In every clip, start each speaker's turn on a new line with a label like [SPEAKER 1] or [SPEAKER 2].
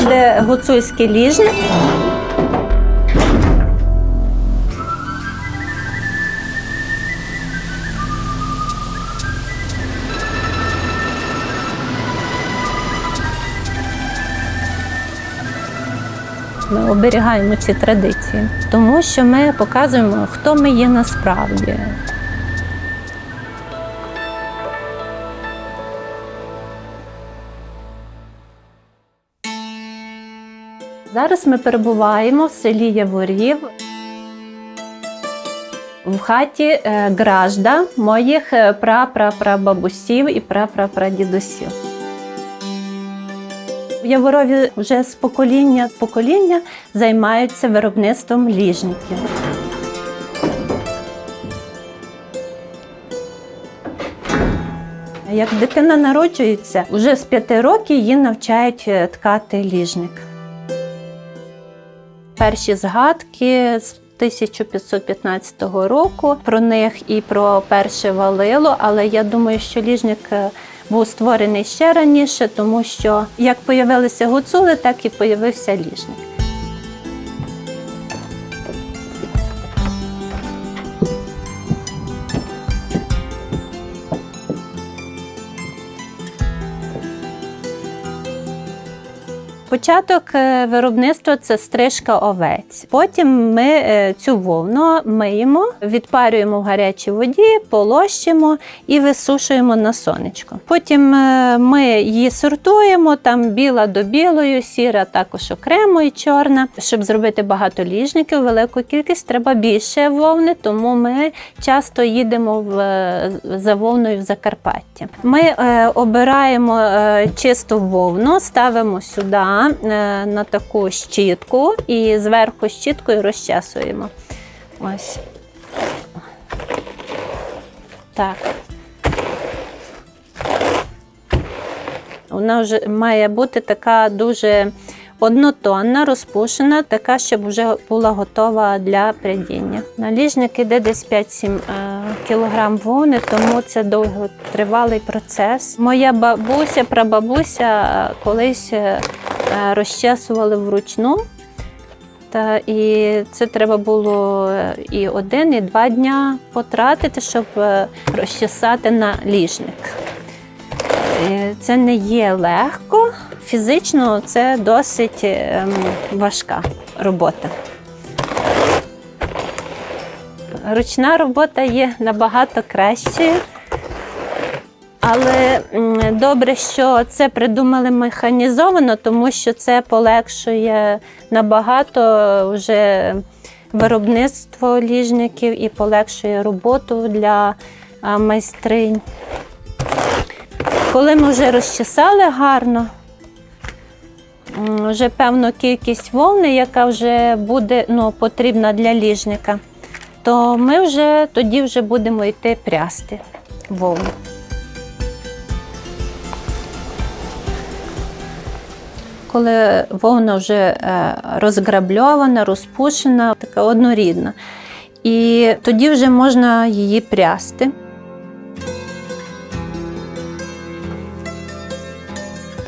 [SPEAKER 1] буде гуцульський ліжник. Ми оберігаємо ці традиції, тому що ми показуємо, хто ми є насправді. Зараз ми перебуваємо в селі Яворів. В хаті е, гражда моїх е, прапрапрабабусів і прапрапрадідусів. В Яворові вже з покоління в покоління займаються виробництвом ліжників. Як дитина народжується, вже з п'яти років її навчають е, ткати ліжник. Перші згадки з 1515 року про них і про перше валило, але я думаю, що ліжник е, був створений ще раніше, тому що як появилися гуцули, так і появився ліжник. Початок е, виробництва це стрижка овець. Потім ми е, цю вовну миємо, відпарюємо в гарячій воді, полощимо і висушуємо на сонечко. Потім е, ми її сортуємо, там біла до білої, сіра також окремо і чорна. Щоб зробити багато ліжників, велику кількість треба більше вовни, тому ми часто їдемо в, за вовною в Закарпаття. Ми обираємо чисту вовну, ставимо сюди е, на таку щітку і зверху щіткою розчесуємо. Ось. Так. Вона вже має бути така дуже однотонна, розпушена, така, щоб вже була готова для прядіння. На ліжник іде десь 5-7 е, кілограм вовни, тому це довготривалий процес. Моя бабуся, прабабуся е, колись е, розчесували вручну. Та і це треба було і один, і два дня потратити, щоб е, розчесати на ліжник. Е, Це не є легко. Фізично це досить ем, важка робота. Ручна робота є набагато кращою. Але добре, що це придумали механізовано, тому що це полегшує набагато вже виробництво ліжників і полегшує роботу для майстринь. Коли ми вже розчесали гарно, вже певну кількість вовни, яка вже буде ну, потрібна для ліжника, то ми вже тоді вже будемо йти прясти вовну. Коли вовна вже е, розграбльована, розпушена, така однорідна. І тоді вже можна її прясти.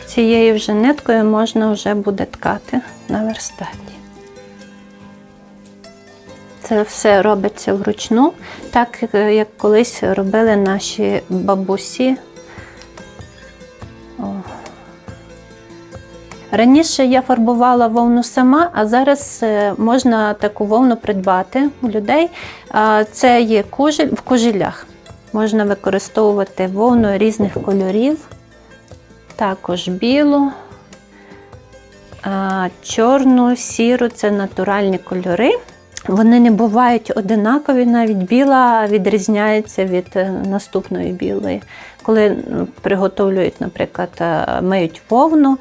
[SPEAKER 1] Цією вже ниткою можна вже буде ткати на верстаті. Це все робиться вручну, так е, як колись робили наші бабусі. Раніше я фарбувала вовну сама, а зараз е, можна таку вовну придбати у людей. Це є кужель в кужелях. Можна використовувати вовну різних кольорів, також білу, чорну, сіру це натуральні кольори. Вони не бувають одинакові, навіть біла відрізняється від е, наступної білої. Коли приготовлюють, наприклад, е, миють вовну,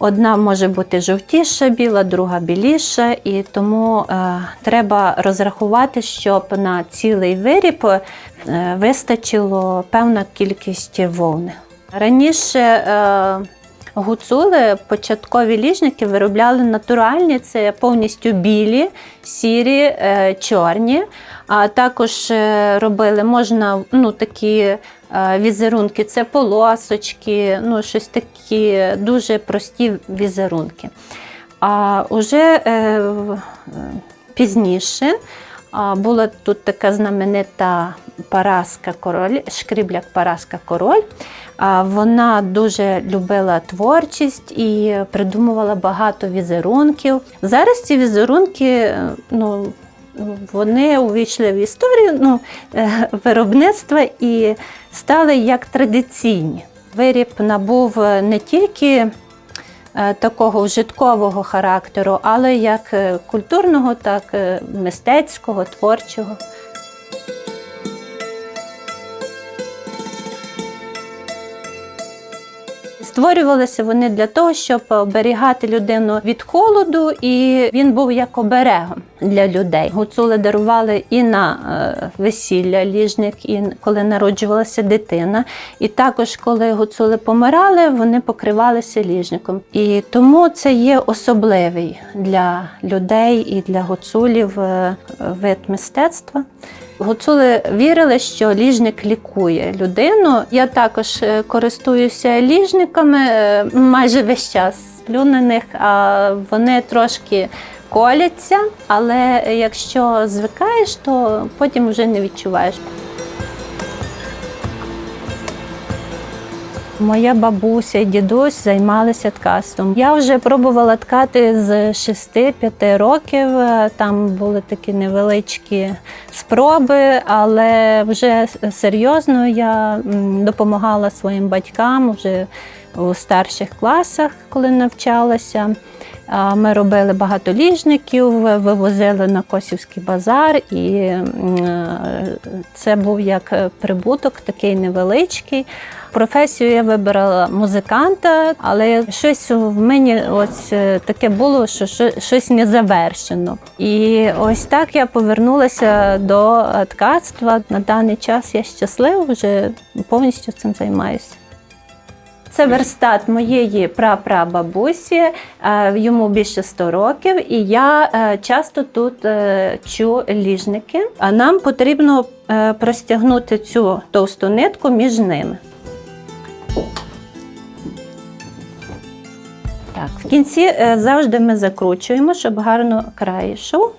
[SPEAKER 1] одна може бути жовтіша біла, друга біліша, і тому е, треба розрахувати, щоб на цілий виріб е, вистачило певна кількість вовни. Раніше е, гуцули, початкові ліжники виробляли натуральні, це повністю білі, сірі, е, чорні. А також е, робили можна ну, такі візерунки. Це полосочки, ну, щось такі дуже прості візерунки. А вже е, е, пізніше була тут така знаменита Параска король, шкрібляк Параска король. Вона дуже любила творчість і придумувала багато візерунків. Зараз ці візерунки е, ну, вони увійшли в історію ну, е, виробництва і стали як традиційні. Виріб набув е, не тільки е, такого вжиткового характеру, але як культурного, так мистецького, творчого. Створювалися вони для того, щоб оберігати людину від холоду, і він був як оберегом для людей. Гуцули дарували і на е, весілля ліжник, і коли народжувалася дитина. І також, коли гуцули помирали, вони покривалися ліжником. І тому це є особливий для людей і для гуцулів е, вид мистецтва. Гуцули вірили, що ліжник лікує людину. Я також е, користуюся ліжниками е, майже весь час. Сплю на них, а вони трошки коляться, але якщо звикаєш, то потім вже не відчуваєш. Моя бабуся і дідусь займалися ткацтвом. Я вже пробувала ткати з 6-5 років. Там були такі невеличкі спроби, але вже серйозно я допомагала своїм батькам вже у старших класах, коли навчалася. Ми робили багато ліжників, вивозили на Косівський базар, і е, це був як прибуток, такий невеличкий. Професію я вибрала музиканта, але щось в мені ось е, таке було, що що- щось не завершено. І ось так я повернулася до ткацтва. На даний час я щаслива, вже повністю цим займаюся. Це верстат моєї прапрабабусі, е, йому більше 100 років, і я е, часто тут е, чу ліжники. А нам потрібно простягнути цю товсту нитку між ними. Так, в кінці завжди ми закручуємо, щоб гарно край йшов.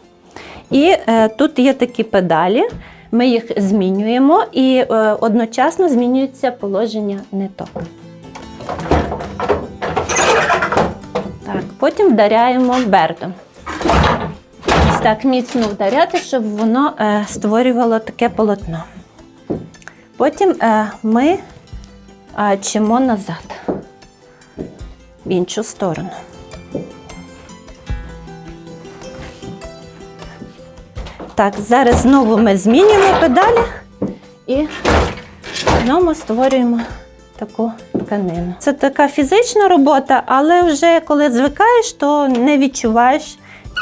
[SPEAKER 1] І тут є такі педалі. Ми їх змінюємо і одночасно змінюється положення ниток. Так, потім вдаряємо. Ось так міцно вдаряти, щоб воно е, створювало таке полотно. Потім е, ми е, чимо назад в іншу сторону. Так, зараз знову ми змінюємо педалі і знову створюємо таку тканину. Це така фізична робота, але вже коли звикаєш, то не відчуваєш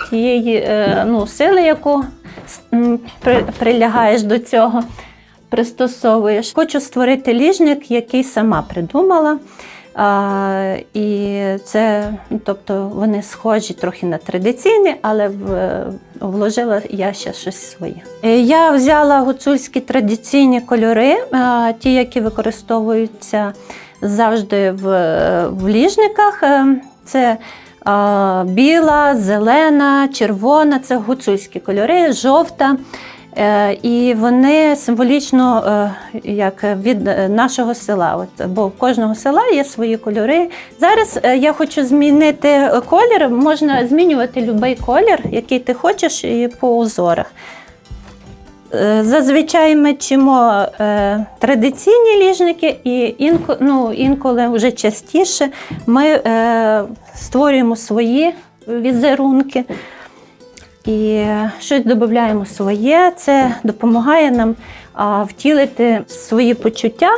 [SPEAKER 1] тієї е, ну, сили, яку при, прилягаєш до цього, пристосовуєш. Хочу створити ліжник, який сама придумала. А, і це, ну, тобто, вони схожі трохи на традиційні, але в, вложила я ще щось своє. Е, Я взяла гуцульські традиційні кольори, а, ті, які використовуються завжди в, в ліжниках. Е, Це а, біла, зелена, червона це гуцульські кольори, жовта. Е, І вони символічно е, як від е, нашого села. От, бо в кожного села є свої кольори. Зараз я хочу змінити колір. Можна змінювати будь-який колір, який ти хочеш, і по узорах. Зазвичай ми чимо традиційні ліжники, і інко, ну, інколи вже частіше ми створюємо свої візерунки і щось додаємо своє. Це допомагає нам втілити свої почуття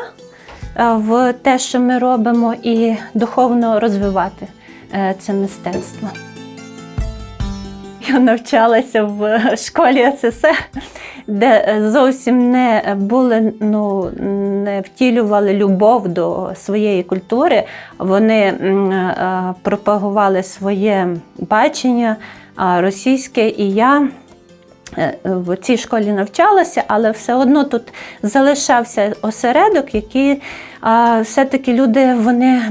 [SPEAKER 1] в те, що ми робимо, і духовно розвивати е, це мистецтво. Я навчалася в школі СССР, де зовсім не були, ну, не втілювали любов до своєї культури. Вони е, пропагували своє бачення російське, і я е, в цій школі навчалася, але все одно тут залишався осередок, який все-таки люди вони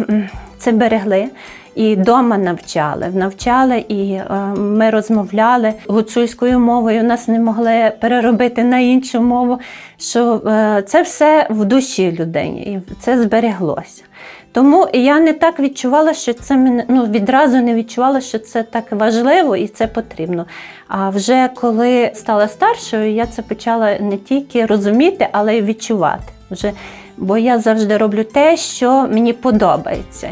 [SPEAKER 1] це берегли. І вдома навчали, навчали, і е, ми розмовляли гуцульською мовою. Нас не могли переробити на іншу мову. Що е, це все в душі людині, і це збереглося. Тому я не так відчувала, що це мене ну відразу не відчувала, що це так важливо і це потрібно. А вже коли стала старшою, я це почала не тільки розуміти, але й відчувати. Вже, бо я завжди роблю те, що мені подобається.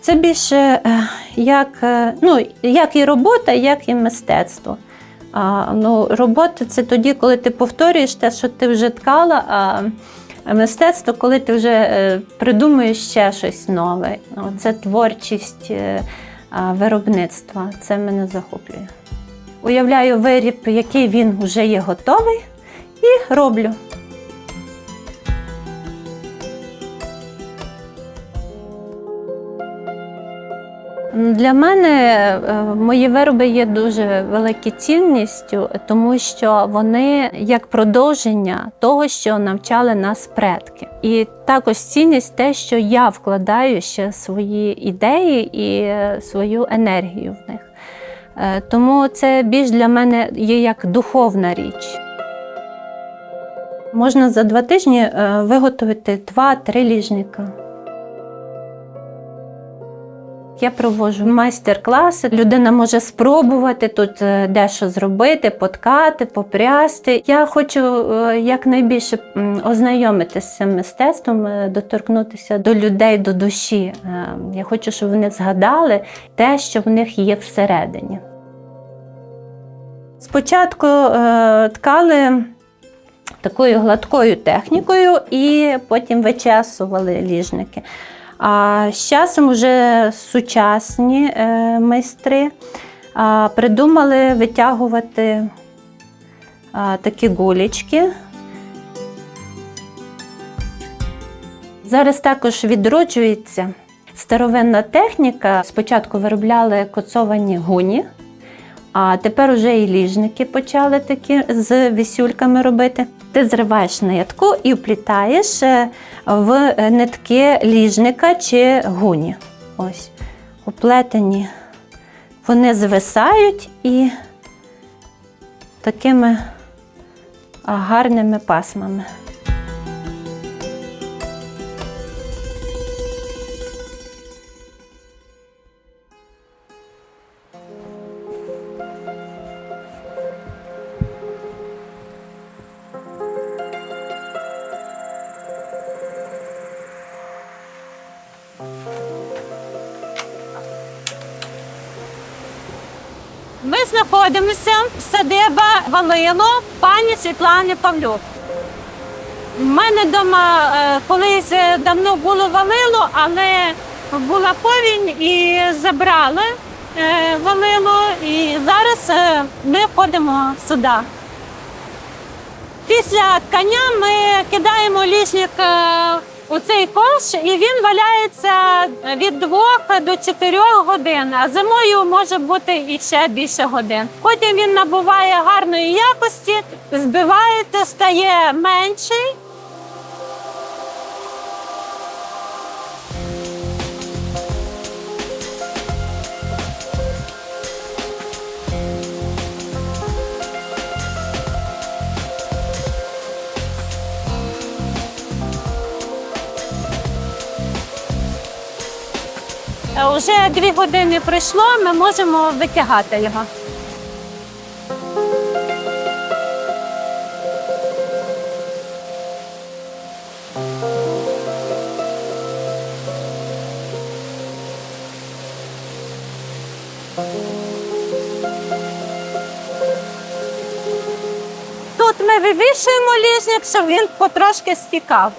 [SPEAKER 1] Це більше е, як, е, ну, як і робота, як і мистецтво. А, ну, робота це тоді, коли ти повторюєш те, що ти вже ткала. А мистецтво, коли ти вже е, придумуєш ще щось нове. Ну, Це творчість е, виробництва. Це мене захоплює. Уявляю виріб, який він вже є готовий, і роблю. Для мене е, мої вироби є дуже великі цінністю, тому що вони як продовження того, що навчали нас предки. І також цінність те, що я вкладаю ще свої ідеї і е, свою енергію в них. Е, Тому це більш для мене є як духовна річ. Можна за два тижні виготовити два-три ліжника. Я проводжу майстер-класи. Людина може спробувати тут е, дещо зробити, поткати, попрясти. Я хочу е, якнайбільше ознайомитися з цим мистецтвом, е, доторкнутися до людей, до душі. Я хочу, щоб вони згадали те, що в них є всередині. Спочатку ткали такою гладкою технікою і потім вичесували ліжники. А з часом вже сучасні е, майстри придумали витягувати такі гулічки. Зараз також відроджується старовинна техніка. Спочатку виробляли коцовані гуні, а тепер вже і ліжники почали такі з вісюльками робити. Ти зриваєш нитку і вплітаєш е, в нитки ліжника чи гуні. Ось, оплетені. Вони звисають і такими гарними пасмами.
[SPEAKER 2] Знаходимося садиба Валило пані Світлани Павлюк. У мене вдома е, колись е, давно було валило, але була повінь і забрали е, валило. І зараз ми ходимо сюди. Після ткання ми кидаємо ліжник е, у цей ковш, і він валяється від 2 до 4 годин. А зимою може бути і ще більше годин. Потім він набуває гарної якості, збиваєте, стає менший. Уже дві години пройшло, ми можемо витягати його. Тут ми вивішуємо ліжник, щоб він потрошки стікав.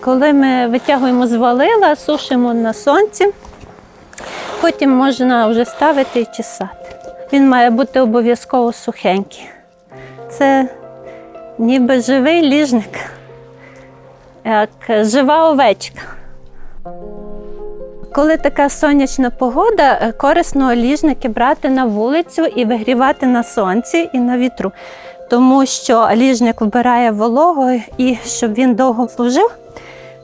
[SPEAKER 1] Коли ми витягуємо з валила, сушимо на сонці, потім можна вже ставити і чесати. Він має бути обов'язково сухенький. Це ніби живий ліжник, як жива овечка. Коли така сонячна погода, е, корисно ліжники брати на вулицю і вигрівати на сонці і на вітру, тому що ліжник вбирає вологу, і щоб він довго служив,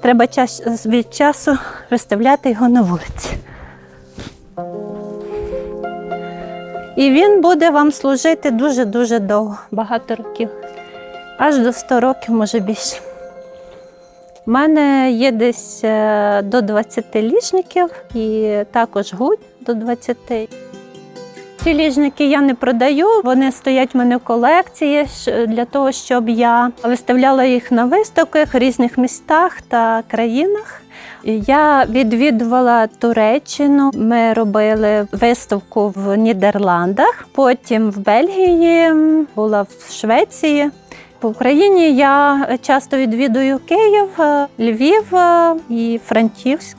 [SPEAKER 1] треба час від часу виставляти його на вулиці. І він буде вам служити дуже-дуже довго, багато років, аж до 100 років, може більше. У мене є десь е, до 20 ліжників і також гудь до 20. Ці ліжники я не продаю, вони стоять в мене в колекції для того, щоб я виставляла їх на виставках в різних містах та країнах. Я відвідувала Туреччину. Ми робили виставку в Нідерландах, потім в Бельгії, була в Швеції. По Україні я часто відвідую Київ, Львів і Франківськ.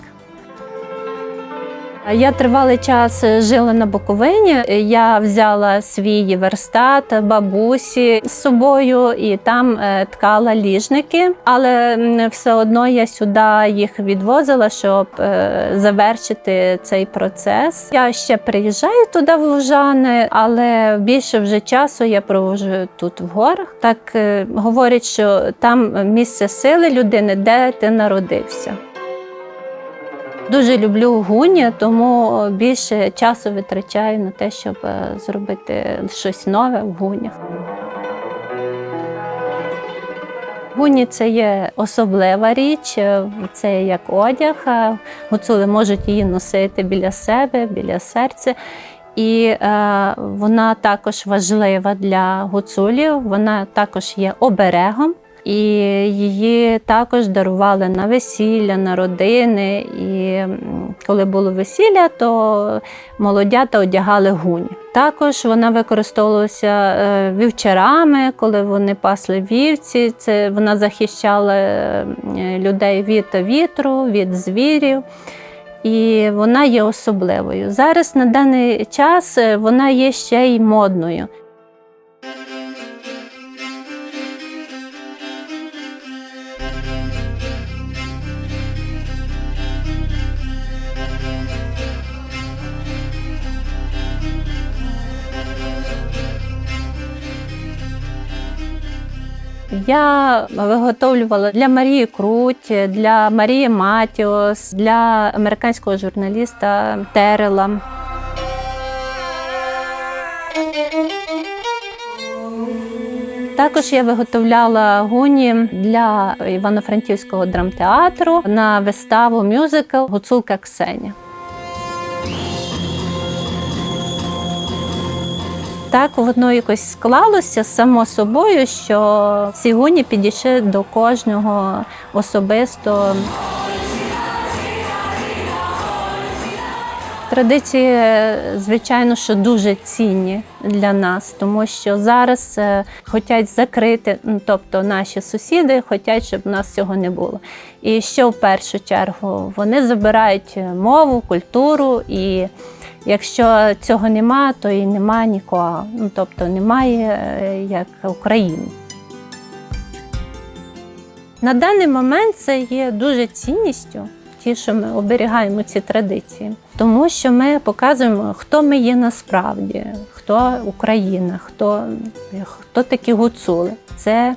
[SPEAKER 1] Я тривалий час жила на Буковині. Я взяла свій верстат бабусі з собою і там е, ткала ліжники, але все одно я сюди їх відвозила, щоб е, завершити цей процес. Я ще приїжджаю туди в Лужани, але більше вже часу я проводжу тут в горах. Так е, говорять, що там місце сили людини, де ти народився. Дуже люблю гуні, тому більше часу витрачаю на те, щоб е, зробити щось нове в гунях. Гуні це є особлива річ, е, це як одяг. е, Гуцули можуть її носити біля себе, біля серця. І е, вона також важлива для гуцулів, вона також є оберегом. І її також дарували на весілля, на родини. І коли було весілля, то молодята одягали гуні. Також вона використовувалася е, вівчарами, коли вони пасли вівці. Це вона захищала людей від вітру, від звірів. І вона є особливою. Зараз на даний час е, вона є ще й модною. Я виготовлювала для Марії Круть, для Марії Матіос, для американського журналіста Терела. Також я виготовляла гуні для Івано-Франківського драмтеатру на виставу мюзикл Гуцулка Ксеня. Так воно якось склалося само собою, що гуні підійшли до кожного особисто. Традиції, звичайно, що дуже цінні для нас, тому що зараз е, хочуть закрити, ну, тобто наші сусіди хочуть, щоб у нас цього не було. І що в першу чергу вони забирають мову, культуру, і якщо цього нема, то і нема нікого. Ну, тобто немає е, як України. На даний момент це є дуже цінністю, ті, що ми оберігаємо ці традиції, тому що ми показуємо, хто ми є насправді, хто Україна, хто, хто такі гуцули. Це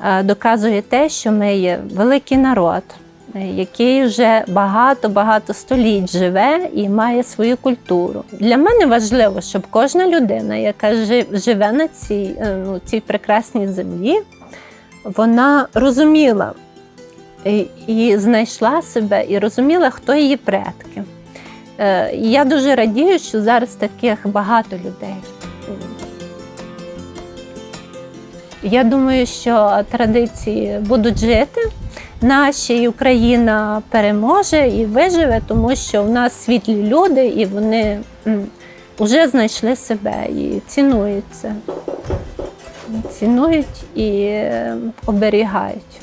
[SPEAKER 1] е, доказує те, що ми є великий народ, який вже багато-багато століть живе і має свою культуру. Для мене важливо, щоб кожна людина, яка живе на цій, е, ну, цій прекрасній землі, вона розуміла і, і знайшла себе, і розуміла, хто її предки. Е, я дуже радію, що зараз таких багато людей. Я думаю, що традиції будуть жити. Наші і Україна переможе і виживе, тому що в нас світлі люди, і вони вже знайшли себе і цінуються. Цінують і е, оберігають.